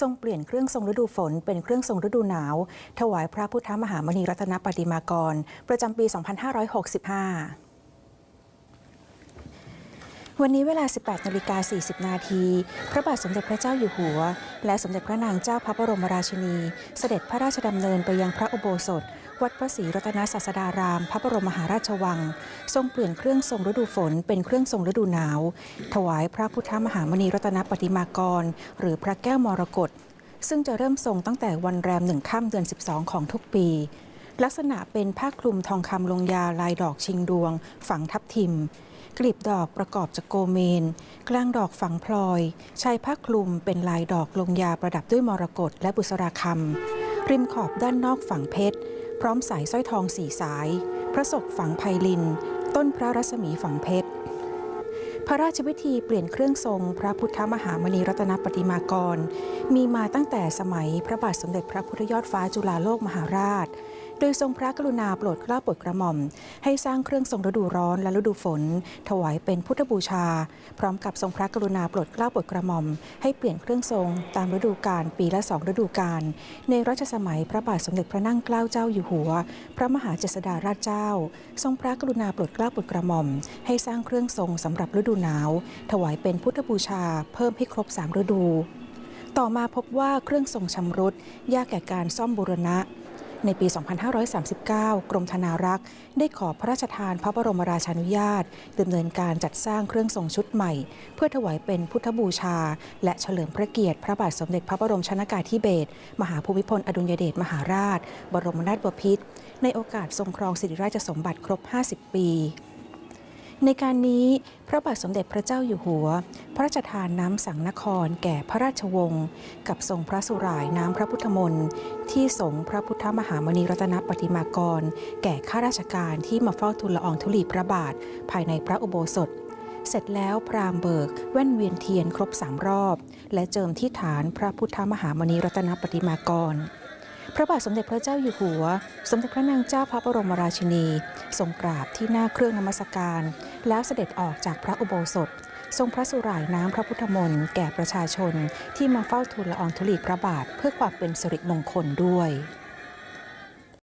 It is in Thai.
ทรงเปลี่ยนเครื่องทรงฤดูฝนเป็นเครื่องทรงฤดูหนาว ถวายพระพุทธมหามณีรัตนปฏิมากร ประจำปี 2565วันนี้เวลา 18นาฬิกา40 นาที พระบาทสมเด็จพระเจ้าอยู่หัว และสมเด็จพระนางเจ้าพระบรมราชินี เสด็จพระราชดำเนินไปยังพระอุโบสถ วัดพระศรีรัตนศาสดาราม พระบรมมหาราชวัง ทรงเปลี่ยนเครื่องทรงฤดูฝน เป็นเครื่องทรงฤดูหนาว ถวายพระพุทธมหามณีรัตนปฏิมากร หรือพระแก้วมรกตซึ่งจะเริ่มทรงตั้งแต่วันแรมหนึ่งค่ำเดือน 12 ของทุกปี ลักษณะเป็นผ้าคลุมทองคำลงยาลายดอกชิงดวง ฝังทับทิมกลีบดอกประกอบจากโกเมน กลางดอกฝังพลอย ชายผ้าคลุมเป็นลายดอกลงยาประดับด้วยมรกตและบุษราคำริมขอบด้านนอกฝังเพชร พร้อมสายสร้อยทองสี่สาย พระศกฝังไพลิน ต้นพระรัศมีฝังเพชร พระราชวิธีเปลี่ยนเครื่องทรง พระพุทธมหามณีรัตนปฏิมากร มีมาตั้งแต่สมัยพระบาทสมเด็จพระพุทธยอดฟ้าจุฬาโลกมหาราช โดยทรงพระกรุณาโปรดเกล้าโปรดกระหม่อม ให้สร้างเครื่องทรงฤดูร้อนและฤดูฝน ถวายเป็นพุทธบูชา พร้อมกับทรงพระกรุณาโปรดเกล้าโปรดกระหม่อม ให้เปลี่ยนเครื่องทรงตามฤดูกาลปีละสองฤดูกาลในรัชสมัยพระบาทสมเด็จพระนั่งเกล้าเจ้าอยู่หัว พระมหาเจษฎาราชเจ้า ทรงพระกรุณาโปรดเกล้าโปรดกระหม่อม ให้สร้างเครื่องทรงสำหรับฤดูหนาว ถวายเป็นพุทธบูชา เพิ่มให้ครบสามฤดู ต่อมาพบว่าเครื่องทรงชำรุดยากแก่การซ่อมบูรณะ ในปี 2539 กรมธนารักษ์ ได้ขอพระราชทานพระบรมราชานุญาตดำเนินการจัดสร้างเครื่องทรงชุดใหม่ เพื่อถวายเป็นพุทธบูชา และเฉลิมพระเกียรติพระบาทสมเด็จพระบรมชนากาธิเบศรมหาภูมิพลอดุลยเดชมหาราช บรมนาถบพิตรในโอกาสทรงครองสิริราชสมบัติครบ 50 ปี ในการนี้พระบาทสมเด็จพระเจ้าอยู่หัว พระราชทานน้ำสังนครแก่พระราชวงศ์กับทรงพระสุรายน้ำพระพุทธมนต์ที่สงพระพุทธมหามณีรัตนปฏิมากร แก่ข้าราชการที่มาเฝ้าทูลละอองธุลีพระบาท ภายในพระอุโบสถเสร็จแล้วพราหมณ์เบิกแว่นเวียนเทียนครบสามรอบ และเจิมที่ฐานพระพุทธมหามณีรัตนปฏิมากร พระบาทสมเด็จพระเจ้าอยู่หัว สมเด็จพระนางเจ้าพระบรมราชินีทรงกราบที่หน้าเครื่องนมัสการ แล้วเสด็จออกจากพระอุโบสถ ทรงพระสุรายน้ำพระพุทธมนต์แก่ประชาชนที่มาเฝ้าทูลละอองธุลีพระบาทเพื่อความเป็นสิริมงคลด้วย